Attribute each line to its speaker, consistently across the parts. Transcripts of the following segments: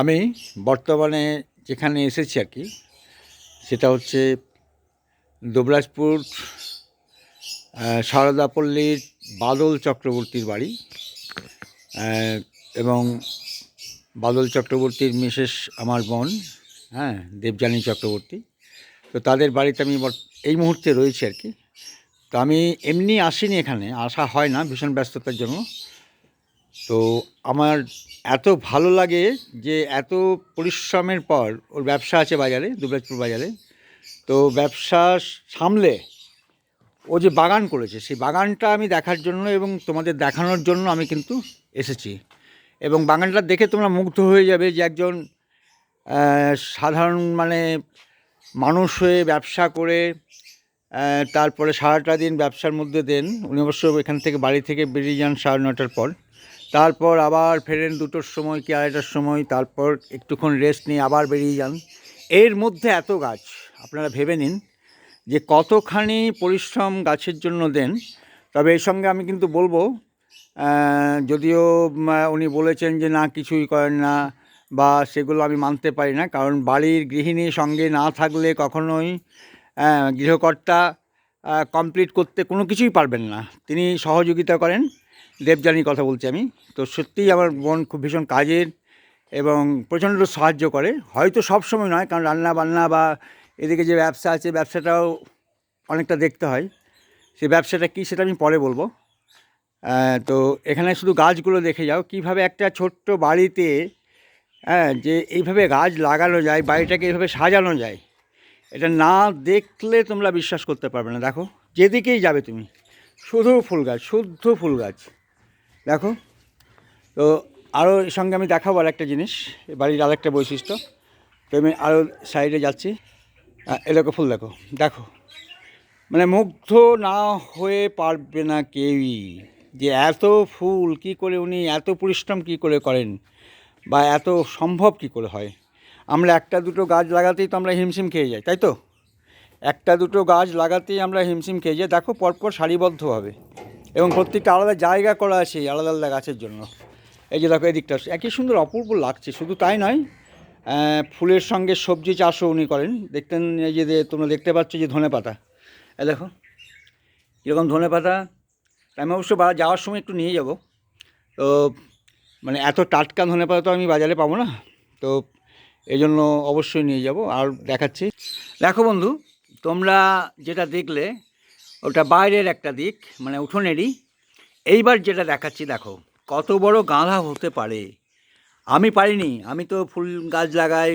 Speaker 1: আমি বর্তমানে যেখানে এসেছি আর কি, সেটা হচ্ছে দুবরাজপুর সারদাপল্লীর বাদল চক্রবর্তীর বাড়ি এবং বাদল চক্রবর্তীর মিসেস আমার বোন হ্যাঁ দেবযানী চক্রবর্তী। তো তাদের বাড়িতে আমি এই মুহূর্তে রয়েছি আর কি। তো আমি এমনি আসিনি এখানে, আসা হয় না, ভীষণ ব্যস্ততার জন্য। তো আমার এত ভালো লাগে যে এত পরিশ্রমের পর ওর ব্যবসা আছে বাজারে, দুবরাজপুর বাজারে। তো ব্যবসা সামলে ও যে বাগান করেছে, সেই বাগানটা আমি দেখার জন্য এবং তোমাদের দেখানোর জন্য আমি কিন্তু এসেছি। এবং বাগানটা দেখে তোমরা মুগ্ধ হয়ে যাবে যে একজন সাধারণ মানে মানুষ হয়ে ব্যবসা করে তারপরে সারাটা দিন ব্যবসার মধ্যে দেন। উনি অবশ্য এখান থেকে বাড়ি থেকে বেরিয়ে যান সাড়ে নটার পর। তারপর আবার ফেরেন দুটোর সময় কি আড়াইটার সময়, তারপর একটুক্ষণ রেস্ট নিয়ে আবার বেরিয়ে যান। এর মধ্যে এত গাছ, আপনারা ভেবে নিন যে কতখানি পরিশ্রম গাছের জন্য দেন। তবে এর সঙ্গে আমি কিন্তু বলব যদিও উনি বলেছেন যে না, কিছুই করেন না বা সেগুলো আমি মানতে পারি না, কারণ বাড়ির গৃহিণী সঙ্গে না থাকলে কখনোই গৃহকর্তা কমপ্লিট করতে কোনো কিছুই পারবেন না। তিনি সহযোগিতা করেন। দেবযানীর কথা বলছি আমি। তো সত্যিই আমার বোন খুব ভীষণ কাজের এবং প্রচণ্ড সাহায্য করে। হয়তো সব সময় নয়, কারণ রান্না বান্না বা এদিকে যে ব্যবসা আছে, ব্যবসাটাও অনেকটা দেখতে হয়। সেই ব্যবসাটা কী সেটা আমি পরে বলব। তো এখানে শুধু গাছগুলো দেখে যাও। কীভাবে একটা ছোট্ট বাড়িতে হ্যাঁ যে এইভাবে গাছ লাগানো যায়, বাড়িটাকে এইভাবে সাজানো যায়, এটা না দেখলে তোমরা বিশ্বাস করতে পারবে না। দেখো, যেদিকেই যাবে তুমি, শুধু ফুল গাছ, শুদ্ধ ফুল গাছ। দেখো তো আরও সঙ্গে আমি দেখাবো আর একটা জিনিস বাড়ির আর একটা বৈশিষ্ট্য। তো আমি আরও সাইডে যাচ্ছি। আহ, এ ফুল দেখো দেখো। মানে মুগ্ধ না হয়ে পারবে না কেউই। যে এত ফুল কি করে উনি এত পরিশ্রম কি করে করেন? বা এত সম্ভব কি করে হয়? আমরা একটা দুটো গাছ লাগাতেই তো আমরা হিমশিম খেয়ে যাই তাই তো? একটা দুটো গাছ লাগাতেই আমরা হিমশিম খেয়ে যাই। দেখো পরপর সারিবদ্ধভাবে। এবং প্রত্যেকটা আলাদা জায়গা করা আছে আলাদা আলাদা গাছের জন্য। এই যে দেখো, এদিকটা একই সুন্দর, অপূর্ব লাগছে, শুধু তাই নয় ফুলের সঙ্গে সবজি চাষও উনি করেন। দেখতেন এই যে যে তোমরা দেখতে পাচ্ছ যে ধনে পাতা। এ দেখো এরকম ধনে পাতা। আমি অবশ্য যাওয়ার সময় একটু নিয়ে যাব। তো মানে এত টাটকা ধনে পাতা তো আমি বাজারে পাবো না। তো এই জন্য অবশ্যই নিয়ে যাব। আর দেখাচ্ছি। দেখো বন্ধু, তোমরা যেটা দেখলে ওটা বাইরের একটা দিক মানে উঠোনেরই। এইবার যেটা দেখাচ্ছি, দেখো, কত বড় গাঁধা হতে পারে। আমি পারিনি, আমি তো ফুল গাছ লাগাই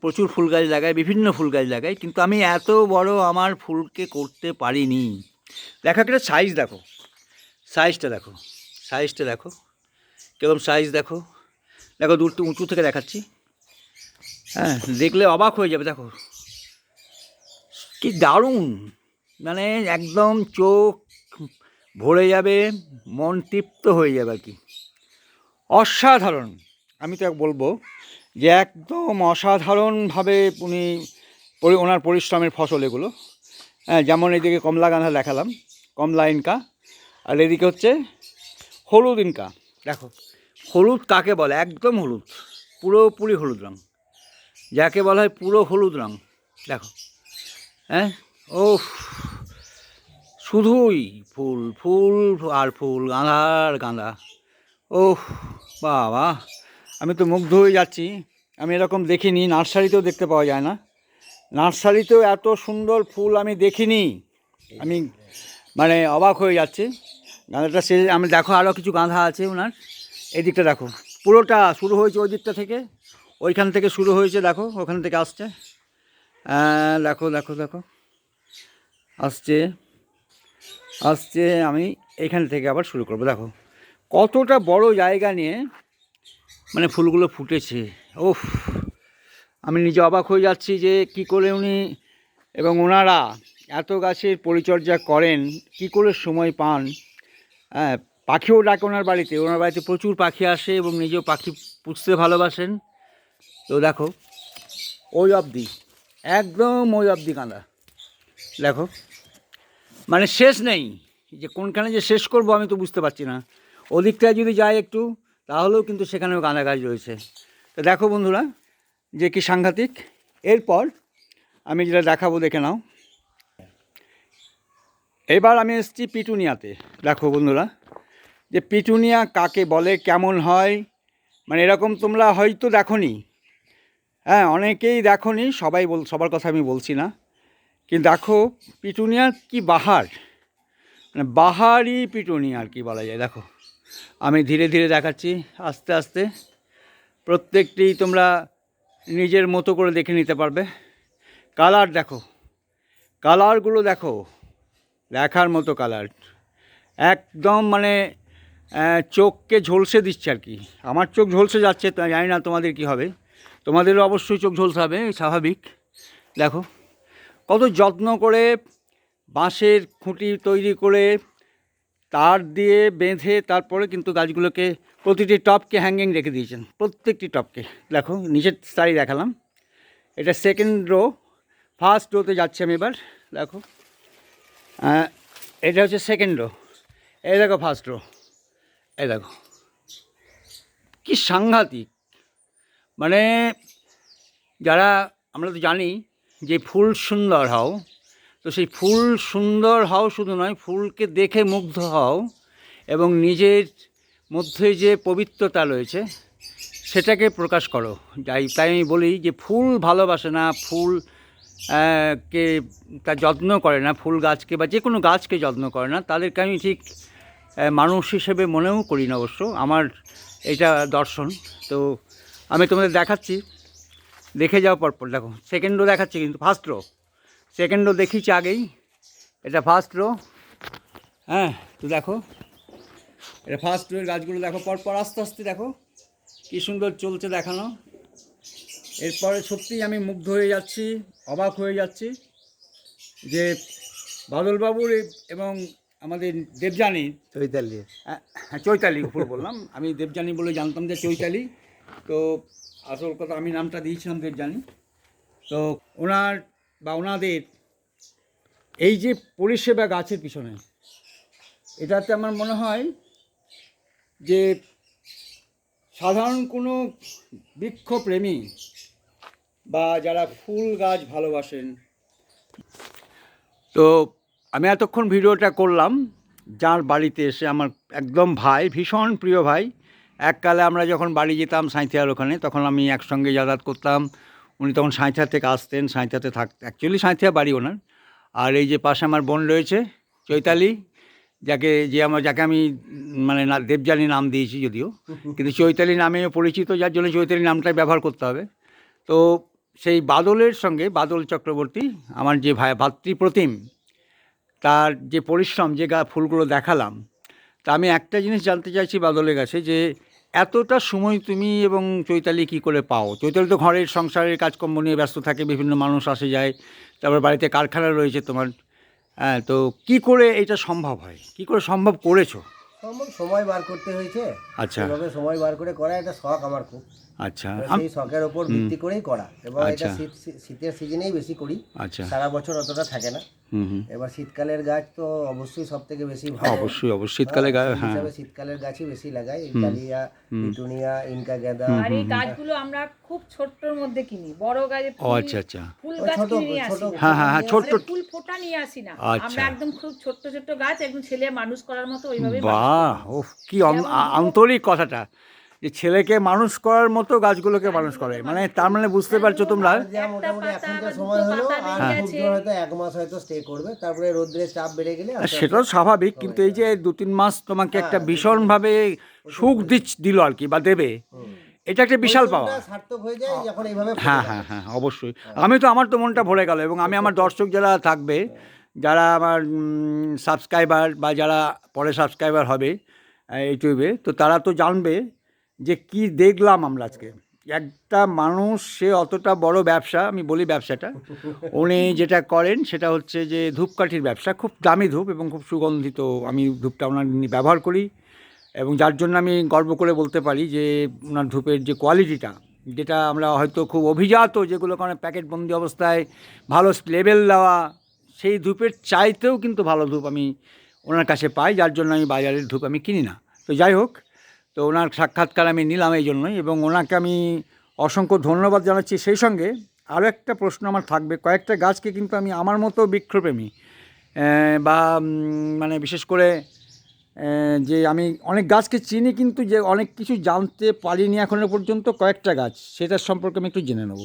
Speaker 1: প্রচুর ফুল গাছ লাগাই, বিভিন্ন ফুল গাছ লাগাই, কিন্তু আমি এত বড় আমার ফুলকে করতে পারিনি। দেখো একটা সাইজ দেখো সাইজটা দেখো সাইজটা দেখো, কীরকম সাইজ দেখো। দেখো দূর উঁচু থেকে দেখাচ্ছি। হ্যাঁ দেখলে অবাক হয়ে যাবে, দেখো। কি দারুণ! মানে একদম চোখ ভরে যাবে, মন তৃপ্ত হয়ে যাবে আর কি। অসাধারণ। আমি তো বলব যে একদম অসাধারণভাবে উনি ওনার পরিশ্রমের ফসল এগুলো। হ্যাঁ যেমন এদিকে কমলা গাঁধা দেখালাম, কমলা ইনকা। আর এদিকে হচ্ছে হলুদ ইনকা। দেখো, হলুদ কাকে বলে? একদম হলুদ, পুরোপুরি হলুদ রঙ যাকে বলা হয় পুরো হলুদ রঙ দেখো হ্যাঁ ও শুধুই ফুল ফুল আর ফুল গাঁদা আর গাঁদা ওহ বাবা আমি তো মুগ্ধ হয়ে যাচ্ছি। আমি এরকম দেখিনি নার্সারিতেও দেখতে পাওয়া যায় না। নার্সারিতেও এত সুন্দর ফুল আমি দেখিনি। আমি মানে অবাক হয়ে যাচ্ছি। গাঁদাটা সে আমি দেখো আরও কিছু গাঁদা আছে ওনার এই দিকটা দেখো পুরোটা শুরু হয়েছে ওই দিকটা থেকে। ওইখান থেকে শুরু হয়েছে দেখো ওখান থেকে আসছে। আহ, দেখো দেখো দেখো। আসছে। আসছে, আমি এখান থেকে আবার শুরু করব। দেখো, কতটা বড় জায়গা নিয়ে মানে ফুলগুলো ফুটেছে। ওফ আমি নিজে অবাক হয়ে যাচ্ছি যে কি করে উনি এবং ওনারা এত গাছের পরিচর্যা করেন, কি করে সময় পান। হ্যাঁ পাখিও ডাকে ওনার বাড়িতে। ওনার বাড়িতে প্রচুর পাখি আসে এবং নিজেও পাখি পুষতে ভালোবাসেন। তো দেখো, ওই অবধি, একদম ওই অবধি কাঁদা। দেখো মানে শেষ নেই। যে কোনখানে যে শেষ করব আমি তো বুঝতে পারছি না। ওদিকটায় যদি যাই একটু, তাহলেও কিন্তু সেখানেও গাঁদা গাছ রয়েছে। তো দেখো বন্ধুরা, যে কি সাংঘাতিক। এরপর আমি যেটা দেখাবো দেখে নাও। এবার আমি এসেছি পিটুনিয়াতে। দেখো বন্ধুরা, যে পিটুনিয়া কাকে বলে, কেমন হয় মানে এরকম তোমরা হয়তো দেখোনি। হ্যাঁ অনেকেই দেখোনি, সবাই বল, সবার কথা আমি বলছি না। কিন্তু দেখো, পিটুনিয়ার কি বাহার? মানে বাহারই পিটুনিয়া আর কি বলা যায়, দেখো। আমি ধীরে ধীরে দেখাচ্ছি, আস্তে আস্তে। প্রত্যেকটি তোমরা নিজের মতো করে দেখে নিতে পারবে। কালার দেখো, কালারগুলো দেখো দেখার মতো কালার। একদম মানে চোখকে ঝলসে দিচ্ছে আর কি। আমার চোখ ঝলসে যাচ্ছে জানি না তোমাদের কি হবে। তোমাদেরও অবশ্যই চোখ ঝলসে হবে, স্বাভাবিক। দেখো। কত যত্ন করে বাঁশের খুঁটি তৈরি করে তার দিয়ে বেঁধে তারপরে কিন্তু গাছগুলোকে প্রতিটি টপকে হ্যাঙ্গিং রেখে দিয়েছেন, প্রত্যেকটি টপকে। দেখো, নিচের সারি দেখালাম। এটা সেকেন্ড রো ফার্স্ট রোতে যাচ্ছি আমি এবার, দেখো। এটা হচ্ছে সেকেন্ড রো এই দেখো ফার্স্ট রো এই দেখো। কি সাংঘাতিক। মানে যারা, আমরা তো জানি যে ফুল সুন্দর হও, তো সেই ফুল সুন্দর হও শুধু নয়, ফুলকে দেখে মুগ্ধ হও এবং নিজের মধ্যে যে পবিত্রতা রয়েছে, সেটাকে প্রকাশ করো। যাই, তাই আমি বলি যে ফুল ভালোবাসে না, ফুল কে তার যত্ন করে না, ফুল গাছকে বা যে কোনো গাছকে যত্ন করে না, তাদেরকে আমি ঠিক মানুষ হিসেবে মনেও করি না অবশ্য, আমার এটা দর্শন। তো আমি তোমাদের দেখাচ্ছি দেখে যাও পরপর। দেখো সেকেন্ড রো দেখাচ্ছি কিন্তু ফার্স্ট রো সেকেন্ড রো দেখিয়েছি আগেই এটা ফার্স্ট রো হ্যাঁ তো দেখো এটা ফার্স্ট রোয়ের গাছগুলো দেখো পরপর আস্তে আস্তে দেখো কী সুন্দর চলছে দেখানো। এরপরে সত্যিই আমি মুগ্ধ হয়ে যাচ্ছি অবাক হয়ে যাচ্ছি যে বাদলবাবুর এবং আমাদের দেবযানীর
Speaker 2: চৈতালি।
Speaker 1: হ্যাঁ হ্যাঁ, চৈতালি উপর বললাম। আমি দেবযানী বলে জানতাম যে চৈতালি। তো আসল কথা আমি নামটা দিয়েছিলাম দেব জানি। তো ওনার বা ওনাদের এই যে পরিষেবা গাছের পিছনে, এটাতে আমার মনে হয় যে সাধারণ কোনো বৃক্ষপ্রেমী বা যারা ফুল গাছ ভালোবাসেন। তো আমি এতক্ষণ ভিডিওটা করলাম, যার বাড়িতে এসে আমার একদম ভাই, ভীষণ প্রিয় ভাই এককালে আমরা যখন বাড়ি যেতাম সাঁইথিয়ার ওখানে, তখন আমি একসঙ্গে যাতায়াত করতাম। উনি তখন সাঁইথিয়া থেকে আসতেন, সাঁইথিয়াতে থাক অ্যাকচুয়ালি সাঁইথিয়া বাড়ি ওনার। আর এই যে পাশে আমার বোন রয়েছে, চৈতালি, যাকে, যে আমার, যাকে আমি মানে দেবযানী নাম দিয়েছি যদিও। কিন্তু চৈতালি নামে পরিচিত, যার জন্য চৈতালি নামটাই ব্যবহার করতে হবে। তো সেই বাদলের সঙ্গে, বাদল চক্রবর্তী, আমার যে ভাই ভাতৃপ্রতিম তার যে পরিশ্রম, যে গা ফুলগুলো দেখালাম, তা আমি একটা জিনিস জানতে চাইছি বাদলের কাছে যে এতটা সময় তুমি এবং চৈতালি কি করে পাও? চৈতালি তো ঘরের সংসারের কাজকর্ম নিয়ে ব্যস্ত থাকে বিভিন্ন মানুষ আসে যায় তারপর বাড়িতে কারখানা রয়েছে তোমার। হ্যাঁ তো কি করে এটা সম্ভব হয়? কি করে সম্ভব করেছ?
Speaker 2: সম্ভব সময় বার করতে হয়েছে।
Speaker 1: আচ্ছা।
Speaker 2: সময় বার করে করা এটা শখ আমার খুব।
Speaker 1: আচ্ছা।
Speaker 2: সেই শখের ওপর ভিত্তি করেই করা। এবং এটা
Speaker 1: আচ্ছা।
Speaker 2: শীত শীত- শীতের সিজনেই বেশি করি।
Speaker 1: আচ্ছা।
Speaker 2: সারা বছর অতটা থাকে না।
Speaker 1: হুম হুম।
Speaker 2: এবার শীতকালের গাছ তো অবশ্যই সব থেকে বেশি ভালো।
Speaker 1: অবশ্যই অবশ্যই। শীতকালে গা
Speaker 2: সেই
Speaker 1: হ্যাঁ।
Speaker 2: শীতকালের গাছই বেশি লাগাই। ডালিয়া পিটুনিয়া ইনকা গেঁদা
Speaker 3: আর এই গাছগুলো আমরা খুব ছোট্টর মধ্যে কিনি। বড় গাছে
Speaker 1: ও আচ্ছা আচ্ছা।
Speaker 3: ফুল গাছ
Speaker 2: ছোট
Speaker 3: কিনে আসি।
Speaker 1: হ্যাঁ হ্যাঁ হ্যাঁ
Speaker 3: মানে ফুল ফোটা নিয়ে আসি না।
Speaker 1: আচ্ছা।
Speaker 3: আমরা একদম খুব ছোট্ট ছোট্ট গাছ। একদম ছেলে মানুষ করার মতো ওইভাবে
Speaker 1: বাহ! ও কি আন্তরিক কথাটা। যে ছেলেকে মানুষ করার মতো গাছগুলোকে মানুষ করে। মানে তার মানে বুঝতে পারছ তোমরা?
Speaker 2: যা মোটামুটি এখনকার সময়
Speaker 3: দুটো
Speaker 2: আর
Speaker 3: বেরিয়ে
Speaker 2: খুব
Speaker 3: গেছে।
Speaker 2: জোর হয়তো এক মাস হয়তো স্টে করবে তারপরে রোদ্রের চাপ বেড়ে গেলে
Speaker 1: আর
Speaker 2: আস্তে আস্তে-
Speaker 1: সেটাও স্বাভাবিক কিন্তু এই যে দু তিন মাস তোমাকে একটা ভীষণভাবে সুখ দিচ্ছ দিল আর কি বা দেবে। এটা একটা বিশাল পাওয়া।
Speaker 2: হয়ে
Speaker 1: হ্যাঁ হ্যাঁ হ্যাঁ অবশ্যই। আমি তো আমার তো মনটা ভরে গেল এবং আমি আমার দর্শক যারা থাকবে যারা আমার সাবস্ক্রাইবার বা যারা পরে সাবস্ক্রাইবার হবে ইউটিউবে তো তারা তো জানবে যে কি দেখলাম আমরা আজকে? একটা মানুষ, সে অতটা বড় ব্যবসা, আমি বলি ব্যবসাটা, উনি যেটা করেন সেটা হচ্ছে যে ধূপকাঠির ব্যবসা, খুব দামি ধূপ এবং খুব সুগন্ধিত, আমি ধূপটা ওনার ব্যবহার করি এবং যার জন্য আমি গর্ব করে বলতে পারি যে ওনার ধূপের যে কোয়ালিটিটা যেটা আমরা হয়তো খুব অভিজাত, যেগুলো কারণে প্যাকেটবন্দি অবস্থায় ভালো লেবেল দেওয়া, সেই ধূপের চাইতেও কিন্তু ভালো ধূপ আমি ওনার কাছে পাই, যার জন্য আমি বাজারের ধূপ আমি কিনি না। তো যাই হোক তো ওনার সাক্ষাৎকার আমি নিলাম এই জন্যই এবং ওনাকে আমি অসংখ্য ধন্যবাদ জানাচ্ছি। সেই সঙ্গে আরও একটা প্রশ্ন আমার থাকবে। কয়েকটা গাছকে কিন্তু আমি আমার মতো বৃক্ষপ্রেমী বা মানে বিশেষ করে যে আমি অনেক গাছকে চিনি কিন্তু যে অনেক কিছু জানতে পারিনি এখনও পর্যন্ত কয়েকটা গাছ সেটার সম্পর্কে আমি একটু জেনে নেব।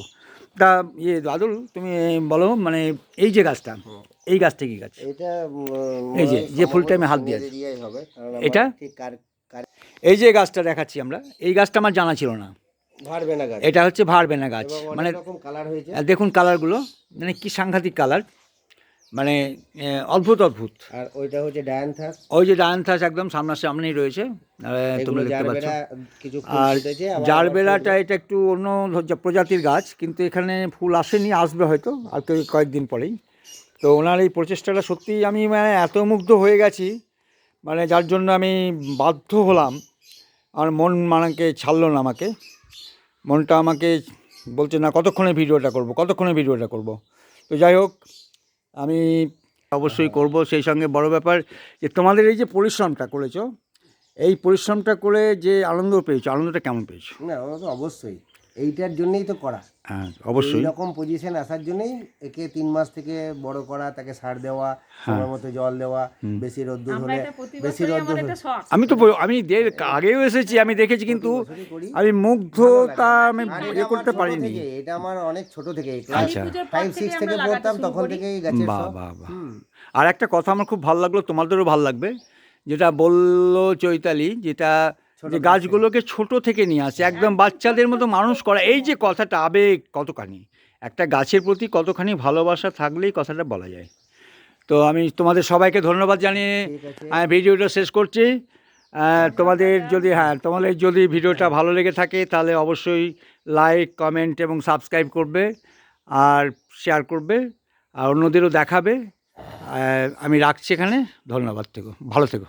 Speaker 1: তা ইয়ে দাদুল তুমি বলো মানে এই যে গাছটা এই গাছটা কি গাছ?
Speaker 2: এটা
Speaker 1: এই যে, যে ফুলটা আমি হাত দিয়ে
Speaker 2: হবে
Speaker 1: এটা?
Speaker 2: ঠিক
Speaker 1: এই যে গাছটা দেখাচ্ছি আমরা এই গাছটা আমার জানা ছিল না।
Speaker 2: গাছ।
Speaker 1: এটা হচ্ছে ভারবেনা গাছ। মানে
Speaker 2: কালার হয়েছে।
Speaker 1: দেখুন কালারগুলো মানে কি সাংঘাতিক কালার মানে অদ্ভুত অদ্ভুত।
Speaker 2: আর ওইটা হচ্ছে ডায়ানথাস।
Speaker 1: ওই যে ডায়ান্থাস একদম সামনাসামনিই রয়েছে। আহ,
Speaker 2: এগুলো
Speaker 1: তোমরা দেখতে পাচ্ছ। আর জারবেরাটা এটা একটু অন্য প্রজাতির গাছ কিন্তু এখানে ফুল আসেনি আসবে হয়তো আর তো কয়েকদিন পরেই। তো ওনার এই প্রচেষ্টাটা সত্যিই আমি মানে এত মুগ্ধ হয়ে গেছি মানে যার জন্য আমি বাধ্য হলাম। আর মন মানাকে ছাড়লো না আমাকে। মনটা আমাকে বলছে, না, কতক্ষণে ভিডিওটা করব? কতক্ষণে ভিডিওটা করব? তো যাই হোক, আমি অবশ্যই করব। সেই সঙ্গে বড় ব্যাপার যে, তোমাদের এই যে পরিশ্রমটা করেছ, এই পরিশ্রমটা করে যে আনন্দ পেয়েছ, আনন্দটা কেমন পেয়েছ?
Speaker 2: না অবশ্যই। এইটার জন্যই তো করা।
Speaker 1: হ্যাঁ অবশ্যই।
Speaker 2: এইরকম পজিশন আসার জন্যই একে তিন মাস থেকে বড় করা তাকে সার দেওয়া সময় মতো জল দেওয়া বেশি রোদ্দুর হলে বেশি রোদ্দুর
Speaker 1: আমি তো আমি আগেও এসেছি আমি দেখেছি কিন্তু আমি মুগ্ধতা আমি
Speaker 2: আর
Speaker 1: ইয়ে করতে পারিনি।
Speaker 2: এটা আমার অনেক ছোট থেকে
Speaker 1: আচ্ছা।
Speaker 2: ফাইভ সিক্স থেকে পড়তাম তখন। থেকেই গাছের
Speaker 1: বাহ। আর একটা কথা আমার খুব ভালো লাগল তোমাদেরও ভালো লাগবে যেটা বলল চৈতালি যেটা যে গাছগুলোকে ছোট থেকে নিয়ে আসে একদম বাচ্চাদের মতো মানুষ করা। এই যে কথাটা আবেগ কতখানি? একটা গাছের প্রতি কতখানি ভালোবাসা থাকলেই কথাটা বলা যায়। তো আমি তোমাদের সবাইকে ধন্যবাদ জানিয়ে আমি ভিডিওটা শেষ করছি। তোমাদের যদি হ্যাঁ তোমাদের যদি ভিডিওটা ভালো লেগে থাকে তাহলে অবশ্যই লাইক কমেন্ট এবং সাবস্ক্রাইব করবে আর শেয়ার করবে আর অন্যদেরও দেখাবে। আমি রাখছি এখানে। ধন্যবাদ থেকো। ভালো থেকো।